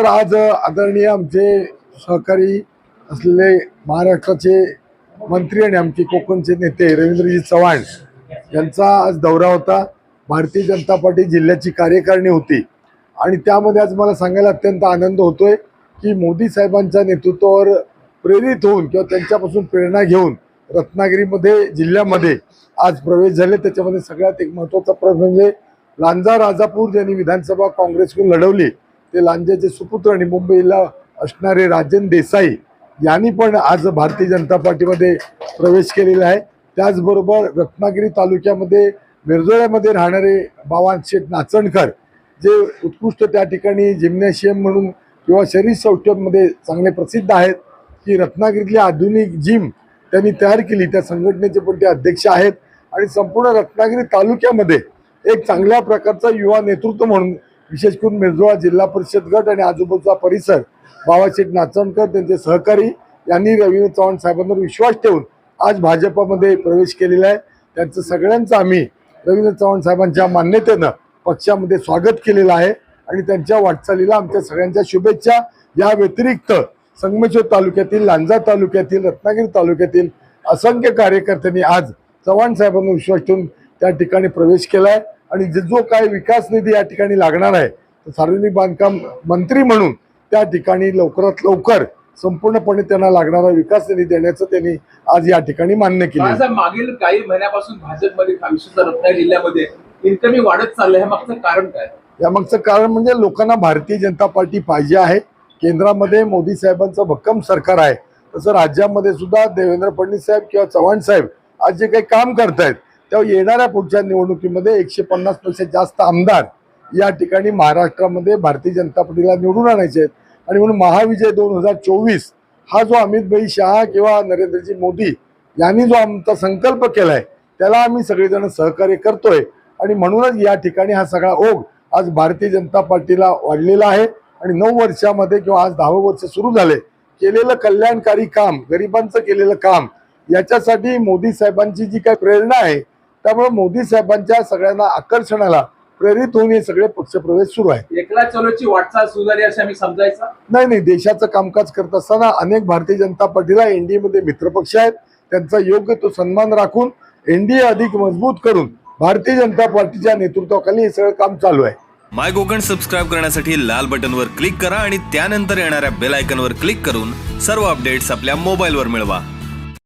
तर आज आदरणीय आमचे सहकारी असलेले महाराष्ट्राचे मंत्री आणि आमचे कोकणचे नेते रवींद्रजी चव्हाण यांचा आज दौरा होता. भारतीय जनता पार्टी जिल्ह्याची कार्यकारिणी होती. आणि त्यामध्ये आज मला सांगायला अत्यंत आनंद होतोय की मोदी साहेबांच्या नेतृत्वावर प्रेरित होऊन किंवा त्यांच्यापासून प्रेरणा घेऊन रत्नागिरीमध्ये जिल्ह्यामध्ये आज प्रवेश झाले. त्याच्यामध्ये सगळ्यात एक महत्त्वाचा प्रश्न म्हणजे लांजा राजापूर ज्यांनी विधानसभा काँग्रेसकडून लढवली ते लांजाचे सुपुत्र आणि मुंबईला असणारे राजन देसाई यांनी पण आज भारतीय जनता पार्टीमध्ये प्रवेश केलेला आहे. त्याचबरोबर रत्नागिरी तालुक्यामध्ये मिरजोळ्यामध्ये राहणारे बाबा शेठ नाचणकर जे उत्कृष्ट त्या ठिकाणी जिम्नॅशियम म्हणून किंवा शरीर सौष्ठवमध्ये चांगले प्रसिद्ध आहेत. की रत्नागिरीतली आधुनिक जिम त्यांनी तयार केली. त्या संघटनेचे पण ते अध्यक्ष आहेत. आणि संपूर्ण रत्नागिरी तालुक्यामध्ये एक चांगल्या प्रकारचा युवा नेतृत्व म्हणून विशेष करून मिरजोळा जिल्हा परिषद गट आणि आजूबाजूचा परिसर. बाबाशेठ नाचणकर त्यांचे सहकारी यांनी रवींद्र चव्हाण साहेबांवर विश्वास ठेवून आज भाजपामध्ये प्रवेश केलेला आहे. त्यांचं सगळ्यांचं आम्ही रवींद्र चव्हाण साहेबांच्या मान्यतेनं पक्षामध्ये स्वागत केलेलं आहे आणि त्यांच्या वाटचालीला आमच्या सगळ्यांच्या शुभेच्छा. या व्यतिरिक्त संगमेश्वर तालुक्यातील लांजा तालुक्यातील रत्नागिरी तालुक्यातील असंख्य कार्यकर्त्यांनी आज चव्हाण साहेबांना विश्वास ठेवून त्या ठिकाणी प्रवेश केला आहे आणि जे जो काय विकास निधी या ठिकाणी लागणार आहे तर सार्वजनिक बांधकाम मंत्री म्हणून त्या ठिकाणी लवकरात लवकर संपूर्णपणे त्यांना लागणारा विकास निधी देण्याचं त्यांनी आज या ठिकाणी मान्य केलं. मागील काही महिन्यापासून भाजपमध्ये रत्नागिरी जिल्ह्यामध्ये इन्कमिंग वाढत चाललंय. ह्या मागचं कारण काय? यामागचं कारण म्हणजे लोकांना भारतीय जनता पार्टी पाहिजे आहे. केंद्रामध्ये मोदी साहेबांचं भक्कम सरकार आहे. तसं राज्यामध्ये सुद्धा देवेंद्र फडणवीस साहेब किंवा चव्हाण साहेब आज जे काही काम करतायत तेव्हा येणाऱ्या पुढच्या निवडणुकीमध्ये एकशे पन्नासपेक्षा जास्त आमदार या ठिकाणी महाराष्ट्रामध्ये भारतीय जनता पार्टीला निवडून आणायचे आहेत. आणि म्हणून महाविजय दोन हजार चोवीस हा जो अमित भाई शहा किंवा नरेंद्रजी मोदी यांनी जो आमचा संकल्प केला आहे त्याला आम्ही सगळेजण सहकार्य करतोय. आणि म्हणूनच या ठिकाणी हा सगळा ओघ आज भारतीय जनता पार्टीला वाढलेला आहे. आणि नऊ वर्षामध्ये किंवा आज दहावं वर्ष सुरू झाले केलेलं कल्याणकारी काम गरिबांचं केलेलं काम याच्यासाठी मोदी साहेबांची जी काही प्रेरणा आहे त्यामुळे मोदी साहेबांच्या सगळ्यांना आकर्षणाला प्रेरित होऊन हे सगळे पक्षप्रवेश सुरू आहे. एकला चलोची वाटचाल सुरू झाली असं आम्ही समजायचं? नाही नाही देशाचं कामकाज करत असताना अनेक भारतीय जनता पार्टीला एनडीए मध्ये मित्रपक्ष आहेत. त्यांचा योग्य तो सन्मान राखून एनडीए अधिक मजबूत करून भारतीय जनता पार्टीच्या नेतृत्वाखाली हे सगळं काम चालू आहे. माय कोकण सबस्क्राईब करण्यासाठी लाल बटनवर क्लिक करा आणि त्यानंतर येणाऱ्या बेल आयकॉनवर क्लिक करून सर्व अपडेट्स आपल्या मोबाईलवर मिळवा.